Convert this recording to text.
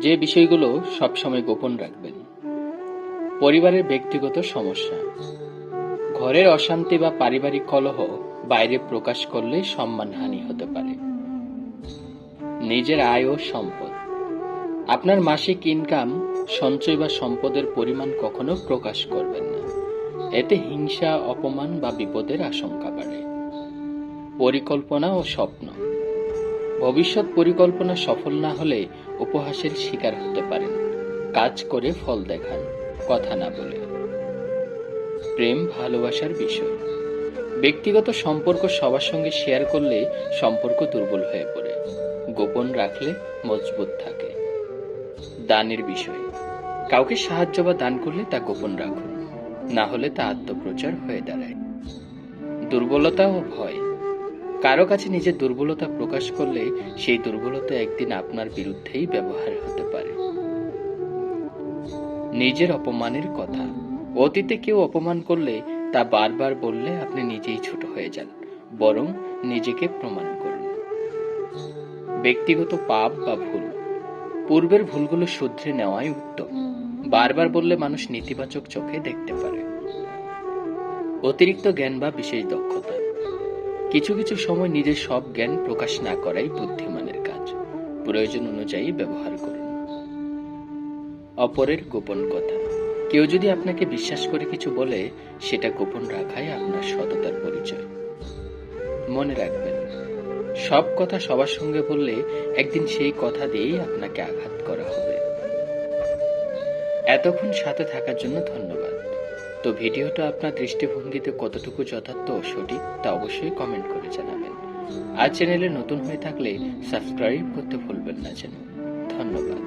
যে বিষয়গুলো সবসময় গোপন রাখবেন। পরিবারের ব্যক্তিগত সমস্যা। ঘরের অশান্তি বা পারিবারিক কলহ বাইরে প্রকাশ করলে সম্মানহানি হতে পারে। নিজের আয় ও সম্পদ। আপনার মাসিক ইনকাম, সঞ্চয় বা সম্পদের পরিমাণ কখনো প্রকাশ করবেন না। এতে হিংসা, অপমান বা বিপদের আশঙ্কা বাড়ে। পরিকল্পনা ও স্বপ্ন। ভবিষ্যৎ পরিকল্পনা সফল না হলে উপহাসের শিকার হতে পারেন। কাজ করে ফল দেখান, কথা না বলে। প্রেম ভালোবাসার বিষয়। ব্যক্তিগত সম্পর্ক সবার সঙ্গে শেয়ার করলে সম্পর্ক দুর্বল হয়ে পড়ে। গোপন রাখলে মজবুত থাকে। দানের বিষয়। কাউকে সাহায্য বা দান করলে তা গোপন রাখুন। না হলে তা আত্মপ্রচার হয়ে দাঁড়ায়। দুর্বলতা ও ভয়। কারও কাছে নিজের দুর্বলতা প্রকাশ করলে সেই দুর্বলতা একদিন আপনার বিরুদ্ধেই ব্যবহার হতে পারে। নিজের অপমানের কথা। অতীতে কেউ অপমান করলে তা বারবার বললে আপনি নিজেই ছোট হয়ে যান। বরং নিজেকে প্রমাণ করুন। ব্যক্তিগত পাপ বা ভুল। পূর্বের ভুলগুলো শুধরে নেওয়াই উত্তম। বারবার বললে মানুষ নেতিবাচক চোখে দেখতে পারে। অতিরিক্ত জ্ঞান বা বিশেষ দক্ষতা। কিছু কিছু সময় নিজের সব জ্ঞান প্রকাশ না করাই বুদ্ধিমানের কাজ। প্রয়োজন অনুযায়ী ব্যবহার করুন। অপরের গোপন কথা। কেউ যদি আপনাকে বিশ্বাস করে কিছু বলে, সেটা গোপন রাখাই আপনার সততার পরিচয়। মনে রাখবেন, সব কথা সবার সঙ্গে বললে একদিন সেই কথা দিয়েই আপনাকে আঘাত করা হবে। এতক্ষণ সাথে থাকার জন্য ধন্যবাদ। তো ভিডিওটা আপনার দৃষ্টিভঙ্গিতে কতটুকু যথার্থ ও সঠিক তা অবশ্যই কমেন্ট করে জানাবেন। আর চ্যানেলে নতুন হয়ে থাকলে সাবস্ক্রাইব করতে ভুলবেন না যেন ধন্যবাদ।